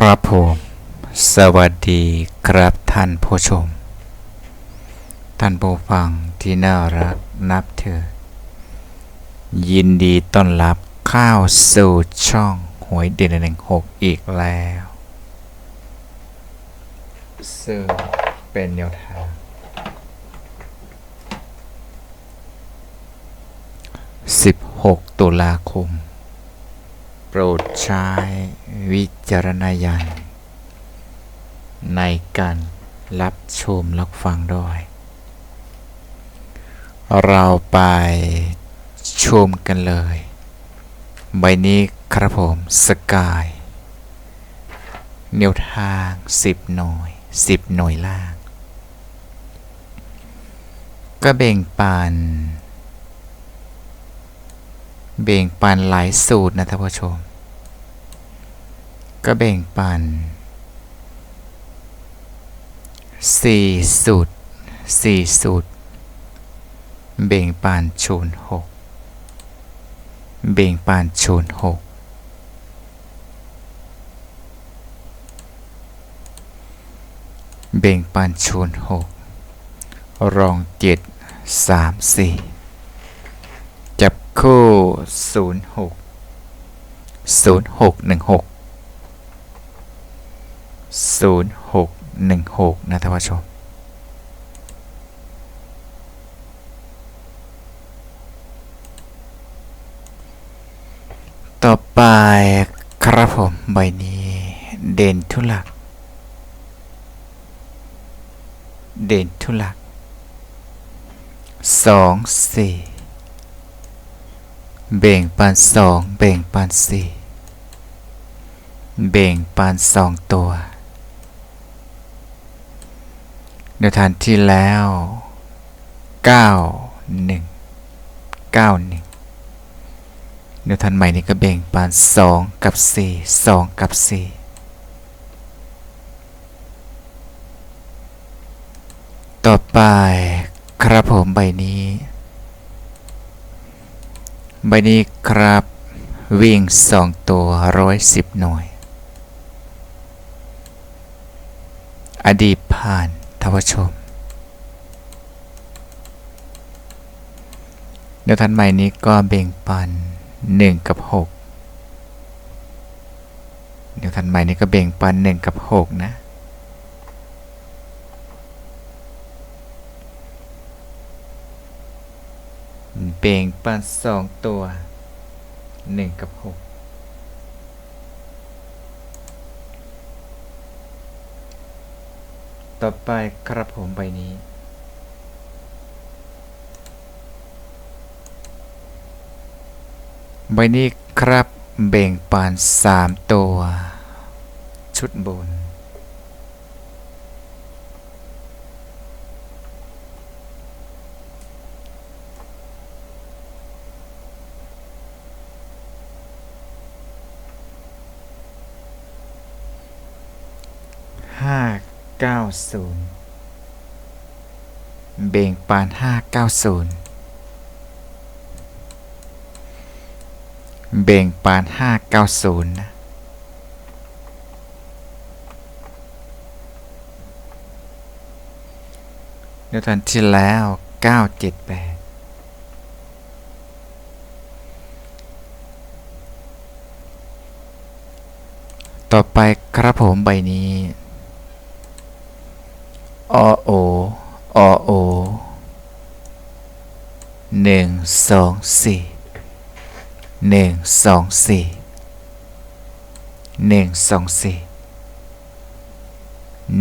ครับผม สวัสดีครับท่านผู้ชม ท่านผู้ฟังที่น่ารักนับเธอ ยินดีต้อนรับเข้าวสู่ช่องหวยเด่นหนึ่งหกอีกแล้วซึ่งเป็นแนวทาง16 ตุลาคม รดใช้วิจารณญาณในการรับชมรับฟังด้วย เราไปชมกันเลย ใบนี้ครับผมสกายแนวทาง 10 หน่วย 10 หน่วยล่าง ก็แบ่งปันแบ่งปันหลายสูตรนะท่านผู้ชม ก็แบ่งปันสี่สูตรสี่สูตรแบ่งปันชนหกแบ่งปันชนหกแบ่งปันชนหกรองเจ็ดสามสี่จับคู่ศูนย์หกศูนย์หกหนึ่งหก ศูนย์หกหนึ่งหกนะท่านผู้ชม ต่อไปครับผม ใบนี้ เด่นทุลัก เด่นทุลักสองสี่เบ่งปันสองเบ่งปันสี่เบ่งปันสองตัว ในฐานที่แล้วเก้าหนึ่งเก้าหนึ่งในฐานใหม่นี้ก็เบ่งปันสองกับสี่สองกับสี่ต่อไปครับผมใบนี้ ใบนี้ครับ วิ่งสองตัวร้อยสิบหน่วย อดีตผ่าน ท่านปชม เดี๋ยวทันใหม่นี้ก็เบ่งปันหนึ่งกับหกเดี๋ยวทันใหม่นี้ก็เบ่งปันหนึ่งกับหกนะเบ่งปันสองตัวหนึ่งกับหก ต่อไปครับผมใบนี้ ใบนี้ครับเบ่งปานสามตัว ชุดบน ห้าเก้าศูนย์เบ่งปานห้าเก้าศูนย์เบ่งปานห้าเก้าศูนย์นะเดี๋ยวทันที่แล้วเก้าเจ็ดแปดต่อไปครับผมใบนี้ อโออโอหนึ่งสองสี่หนึ่งสองสี่หนึ่งสองสี่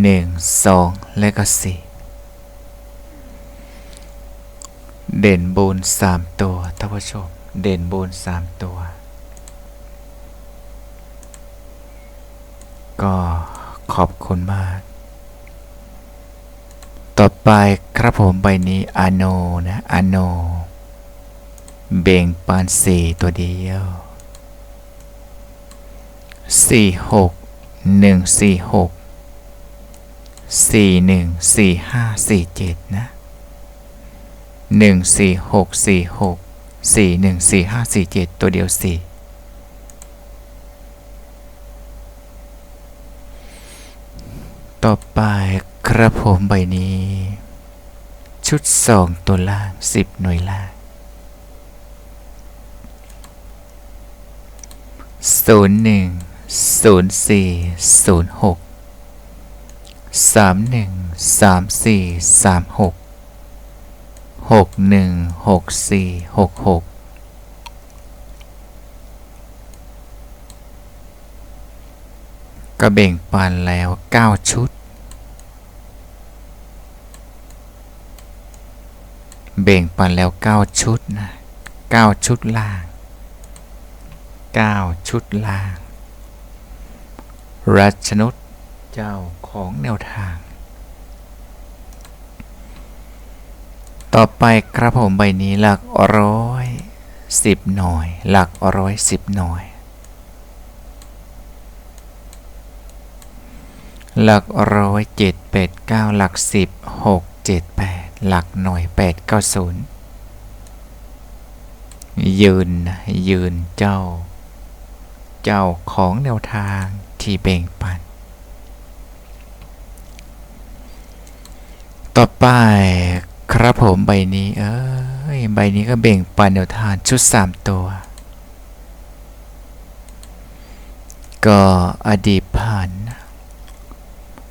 หนึ่งสองและก็สี่เด่นบนสามตัวท่านผู้ชม เด่นบนสามตัว ก็ขอบคุณมาก ต่อไปครับผมใบนี้อโนนะอโน เบ่งปานสี่ตัวเดียวสี่หกหนึ่งสี่หกสี่หนึ่งสี่ห้าสี่เจ็ดนะหนึ่งสี่หกสี่หกสี่หนึ่งสี่ห้าสี่เจ็ดตัวเดียวสี่ต่อไป ครับผมใบนี้ ชุดสองตัวล่างสิบหน่วยล่างศูนย์หนึ่งศูนย์สี่ศูนย์หกสามหนึ่งสามสี่สามหกหกหนึ่งหกสี่หกหกก็เบ่งปันแล้วเก้าชุด เบ่งปันแล้วเก้าชุดนะเก้าชุดล่างเก้าชุดล่าง รัชนุษเจ้าของแนวทาง ต่อไปครับผมใบนี้หลักร้อยสิบหน่อย หลักร้อยสิบหน่อย หลักร้อยเจ็ดแปดเก้าหลักสิบหกเจ็ดแปด หลักหน่วยแปดเก้าศูนย์ยืนนะยืนเจ้า เจ้าของแนวทางที่เบ่งปัน ต่อไปครับผมใบนี้ เอ้ย ใบนี้ก็เบ่งปันแนวทางชุดสามตัว ก็อดีตผ่าน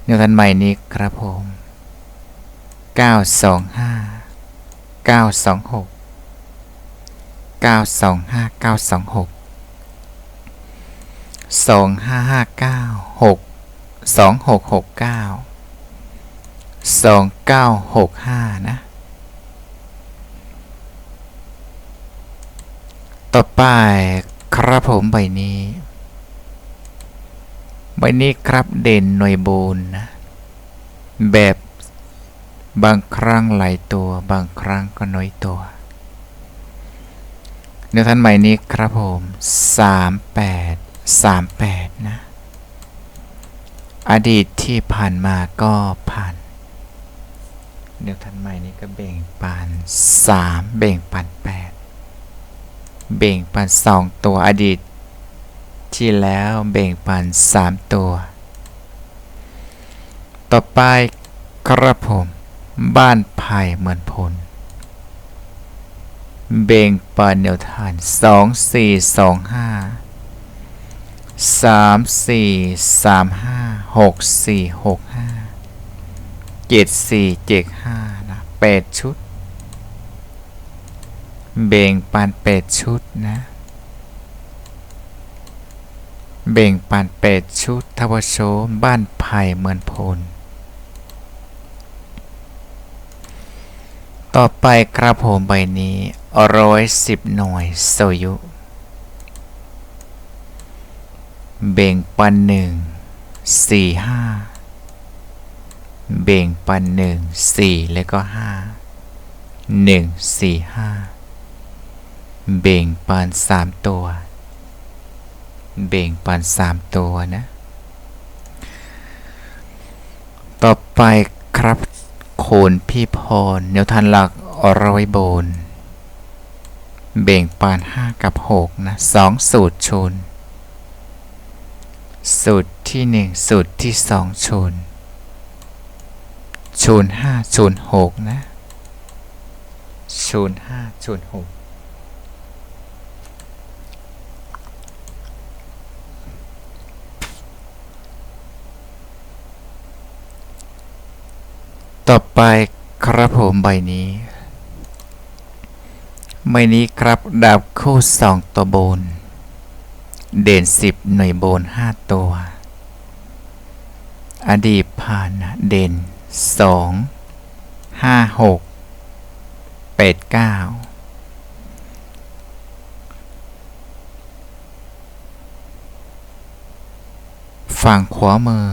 แนวทางใหม่นี้ครับผม 925 926 925 926 2559 6 2669 2965 นะ ต่อไปครับผมใบนี้ ใบนี้ครับเด่นหน่วยบูนนะ แบบ บางครั้งหลายตัว บางครั้งก็น้อยตัวเนื้อท่านใหม่นี้ครับผม38 38 นะ อดีตที่ผ่านมาก็ผ่านเนื้อท่านใหม่นี้ก็เบ่งปัน3เบ่งปัน8เบ่งปัน2ตัวอดีต ที่แล้วเบ่งปัน3ตัว ต่อไปครับผม บ้านไผ่เหมือนพลเบ่งปันแนวทานสองสี่สองห้าสามสี่สามห้าหกสี่หกห้าเจ็ดสี่เจ็ดห้านะแปดชุด เบ่งปันแปดชุดนะเบ่งปันแปดชุดทวโชมบ้านไผ่เหมือนพล ต่อไปครับผมใบนี้ร้อยสิบหน่วยโซยุ เบ่งปันหนึ่งสี่ห้าเบ่งปันหนึ่งสี่แล้วก็ห้าหนึ่งสี่ห้าเบ่งปันสามตัว เบ่งปันสามตัวนะ ต่อไปครับ โคนพี่พรแนวทานหลักร้อยโบน เบ่งปานห้ากับหกนะสองสูตรชน สูตรที่หนึ่งสูตรที่สองชน ชนห้าชนหกนะชนห้าชนหก ต่อไปครับผมใบนี้ ใบนี้ครับดาบคู่สองตัวบน เด่นสิบหน่วยบนห้าตัว อดีตผ่านเด่นสองห้าหกแปดเก้าฝั่งขวามือ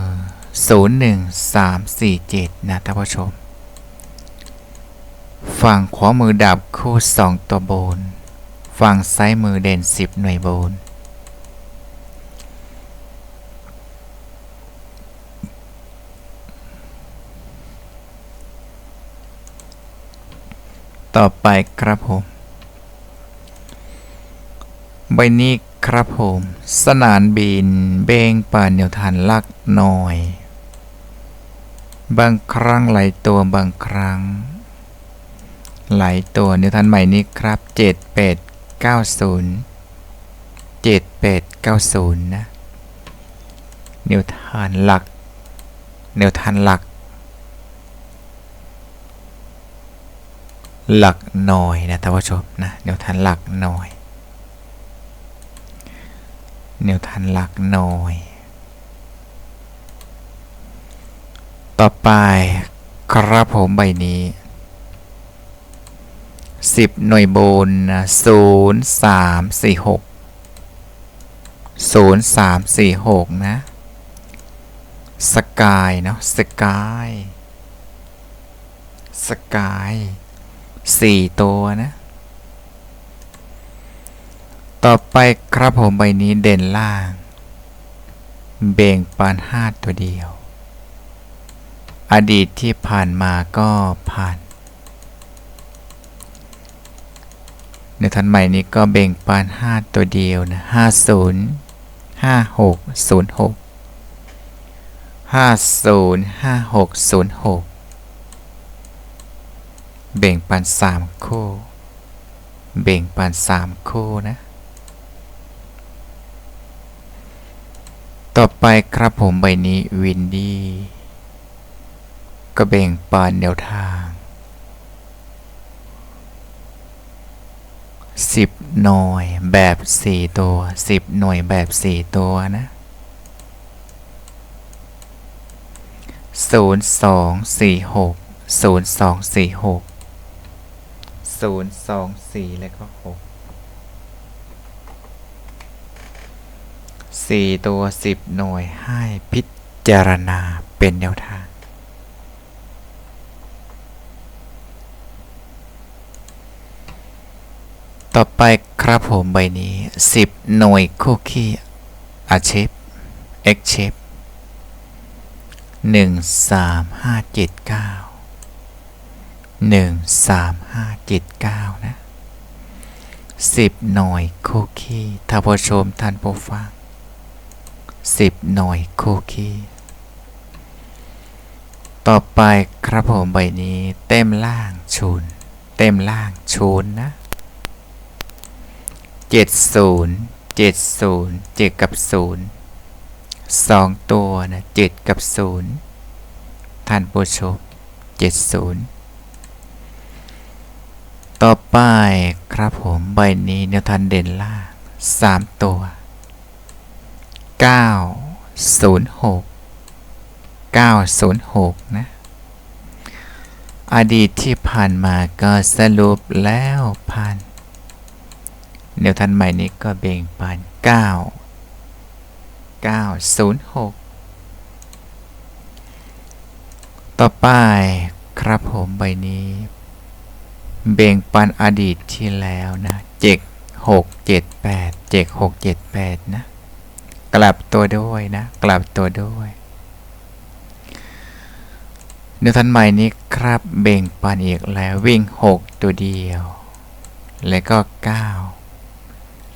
0 1 3 4 7 นะท่านผู้ชม ฝั่งขวามือดับคู่ 2 ตัวบน ฝั่งซ้ายมือเด่น 10 หน่วยบน ต่อไปครับผม ใบนี้ครับผม สนานบิน เบงป่านเนียวทานลักหน่อย บางครั้งหลายตัวบางครั้ง หลายตัวนิวทันใหม่นี้ครับเจ็ดแปดเก้าศูนย์เจ็ดแปดเก้าศูนย์นะนิวทันหลักนิวทันหลัก หลักหน่อยนะท่านผู้ชมนะนิวทันหลักหน่อยนิวทันหลักหน่อย ต่อไปครับผมใบนี้สิบหน่วยบนนะศูนย์สามสี่หกศูนย์สามสี่หกนะสกายเนาะสกายสกายสี่ตัวนะ ต่อไปครับผมใบนี้เด่นล่าง เบ่งปานห้าตัวเดียว อดีตที่ผ่านมาก็ผ่านในทันใหม่นี้ก็เบ่งปานห้าตัวเดียวนะห้าศูนย์ห้าหกศูนย์หกห้าศูนย์ห้าหกศูนย์หกเบ่งปันสามคู่ เบ่งปันสามคู่นะ ต่อไปครับผมใบนี้วินดี้ ก็เบ่งปานแนวทางสิบหน่วยแบบสี่ตัวสิบหน่วยแบบสี่ตัวนะศูนย์สองสี่หกศูนย์สองสี่หกศูนย์สองสี่แล้วก็หกสี่ตัวสิบหน่วยให้พิจารณาเป็นแนวทาง ต่อไปครับผมใบนี้ 10 หน่วยคุกกี้อาเชฟเอ็กเชฟหนึ่งสามห้าเจ็ดเก้าหนึ่งสามห้าเจ็ดเก้านะสิบหน่วยคุกกี้ถ้าผู้ชมท่านผู้ฟังสิบหน่วยคุกกี้ต่อไปครับผมใบนี้ เต็มล่างชูน เต็มล่างชูนนะ เจ็ดศูนย์เจ็ดศูนย์เจ็ดกับศูนย์สองตัวนะเจ็ดกับศูนย์ท่านผู้ชมเจ็ดศูนย์ต่อไปครับผมใบนี้เนวทันเด่นล่างสามตัวเก้าศูนย์หกเก้าศูนย์หกนะอดีตที่ผ่านมาก็สรุปแล้วผ่าน แนวทันใหม่นี้ก็เบ่งปาน9 906 ต่อไปครับผมใบนี้ เบ่งปันอดีตที่แล้วนะเจ็กหกเจ็ดแปดเจ็กหกเจ็ดแปดนะ กลับตัวด้วยนะ กลับตัวด้วยเนื้อทันใหม่นี้ครับเบ่งปันอีกแล้ววิ่งหกตัวเดียว แล้วก็เก้า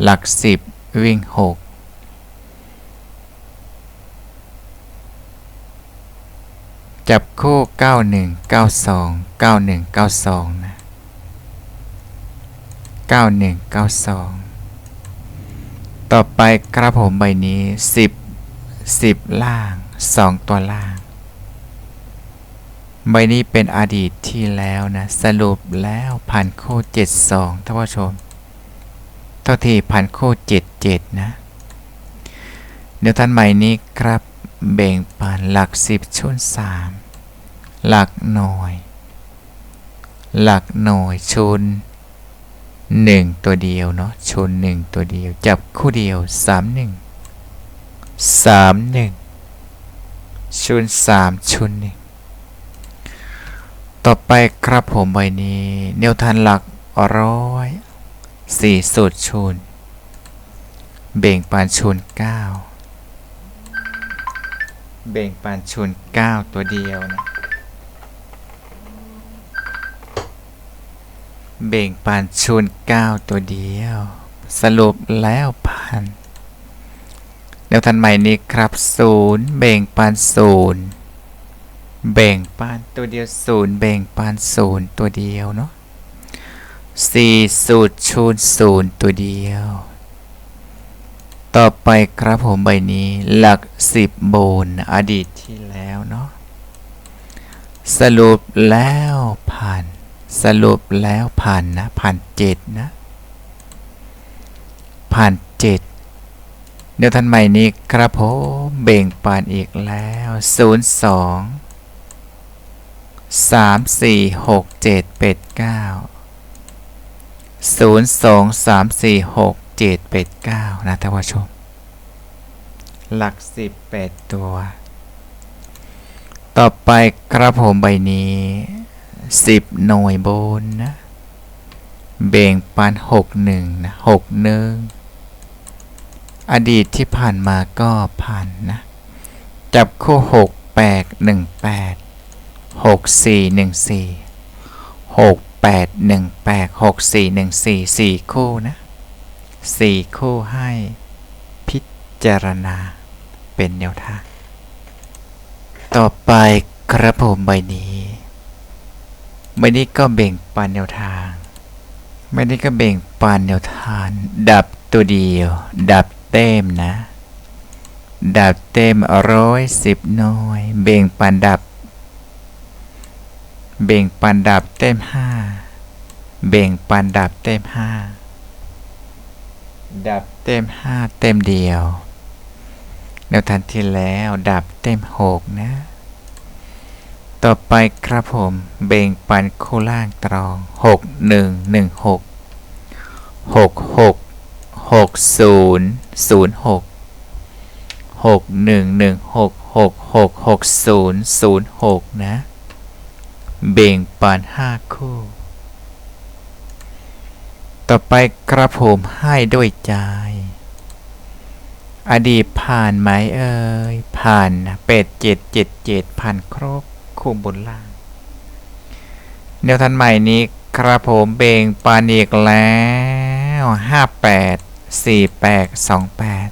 หลักสิบวิ่งหกจับคู่เก้าหนึ่งเก้าสองเก้าหนึ่งเก้าสองนะเก้าหนึ่งเก้าสองต่อไปกระผมใบนี้สิบสิบล่างสองตัวล่าง ใบนี้เป็นอดีตที่แล้วนะ สรุปแล้วผ่านคู่เจ็ดสองท่านผู้ชม เท่าที่พันโคเจ็ดเจ็ดนะ เดี๋ยวท่านใหม่นี้ครับแบ่งปันหลักสิบชุนสามหลักหน่อยหลักหน่อยชุนหนึ่งตัวเดียวเนาะชุนหนึ่งตัวเดียว จับคู่เดียวสามหนึ่งสามหนึ่งชุนสามชุนหนึ่งต่อไปครับผมใบนี้เนวทันหลักร้อย สี่สุดชูนเบ่งปานชูนเก้าเบ่งปานชูนเก้าตัวเดียวนะ เบ่งปานชูนเก้าตัวเดียว สรุปแล้วพันแนวทันใหม่นี้ครับศูนย์เบ่งปานศูนย์แบ่งปันตัวเดียวศูนย์แบ่งปันศูนย์ตัวเดียวเนาะ สี่สูตรชูนศูนย์ตัวเดียว ต่อไปครับผมใบนี้หลักสิบโบนอดีตที่แล้วเนาะสรุปแล้วผ่าน สรุปแล้วผ่านนะ ผ่านเจ็ดนะ ผ่านเจ็ดเดี๋ยวท่านใหม่นี้ครับผมเบ่งปานอีกแล้วศูนย์สองสา มสี่หกเจ็ดเป็ดเก้าศูนย์สองสามสี่หกเจ็ดเป็ดเก้านะท่านผู้ชม หลักสิบแปดตัว ต่อไปครับผมใบนี้สิบหน่วยบนนะ เบ่งปันหกหนึ่งนะหกหนึ่งอดีตที่ผ่านมาก็ผ่านนะ จับคู่หกแปดหนึ่งแปดหกสี่หนึ่งสี่หกแปดหนึ่งแปดหกสี่หนึ่งสี่สี่คู่นะสี่คู่ให้พิจารณาเป็นแนวทาง ต่อไปกระผมใบนี้ใบนี้ก็เบ่งปันแนวทางใบนี้ก็เบ่งปันแนวทาง ดับตัวเดียว ดับเต็มนะ ดับเต็มร้อยสิบหน่วย เบ่งปันดับ เบ่งปันดับเต็มห้าเบ่งปันดับเต็มห้าดับเต็มห้าเต็มเดียวแนวทันที่แล้วดับเต็มหกนะ ต่อไปครับผมเบ่งปันคู่ล่างตรองหกหนึ่งหนึ่งหกหกหกหกศูนย์ศูนย์หกหกหนึ่งหนึ่งหกหกหกหกศูนย์ศูนย์หกนะ เบ่งปันห้าคู่ ต่อไปกระผมให้ด้วยใจ อดีตผ่านไหมเอ่ย ผ่านเป็ดเจ็ดเจ็ดเจ็ดผ่านครบคู่บนล่างแนวทันใหม่นี้กระผมเบ่งปานอีกแล้วห้าแปดสี่แปดสองแปด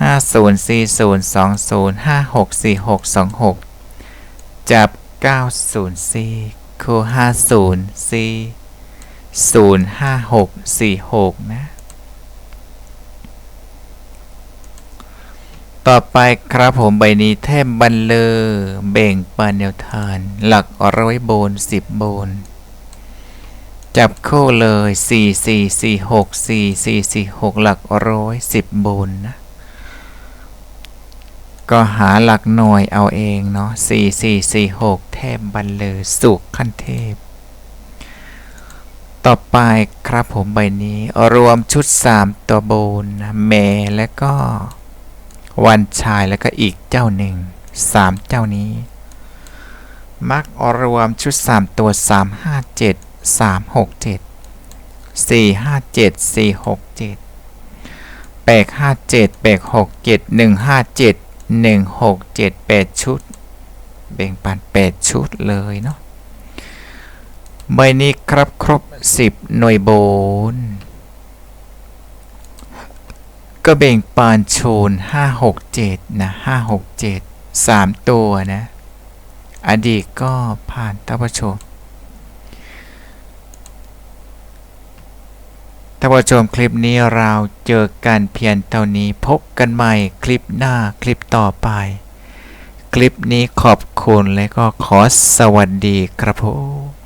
ห้าศูนย์สี่ศูนย์สองศูนย์ห้าหกสี่หกสองหกจับ เก้าศูนย์สี่คู่ห้าศูนย์สี่ศูนย์ห้าหกสี่หกนะ ต่อไปครับผมใบนี้แทบบันเลอเบ่งปานแนวทาน หลักร้อยโบนสิบโบน จับคู่เลย 4 4 4 6 4 4 4 6 หลักร้อยสิบบนนะ ก็หาหลักหน่วยเอาเองเนาะ4 4 4 6แทบบันเลอสุขขั้นเทพ ต่อไปครับผมใบนี้รวมชุด 3 ตัวบนนเมและก็วันชายแล้วก็อีกเจ้าหนึ่งสามเจ้านี้ มักรวมชุด 3 ตัว 3 5 7 3 6 7 4 5 7 4 6 7 8 5 7 8 6 7 1 5 7 1 6 7 8 ชุด แบ่งปัน 8 ชุดเลยเนาะใบนี้ครับครบ 10 หน่วยโบน ก็แบ่งปานโชน 5 6 7 นะ 5 6 7 3 ตัวนะ อดีตก็ผ่านท่านผู้ชม ท่านผู้ชมคลิปนี้เราเจอกันเพียงเท่านี้พบกันใหม่คลิปหน้าคลิปต่อไป คลิปนี้ขอบคุณและก็ขอสวัสดีครับผม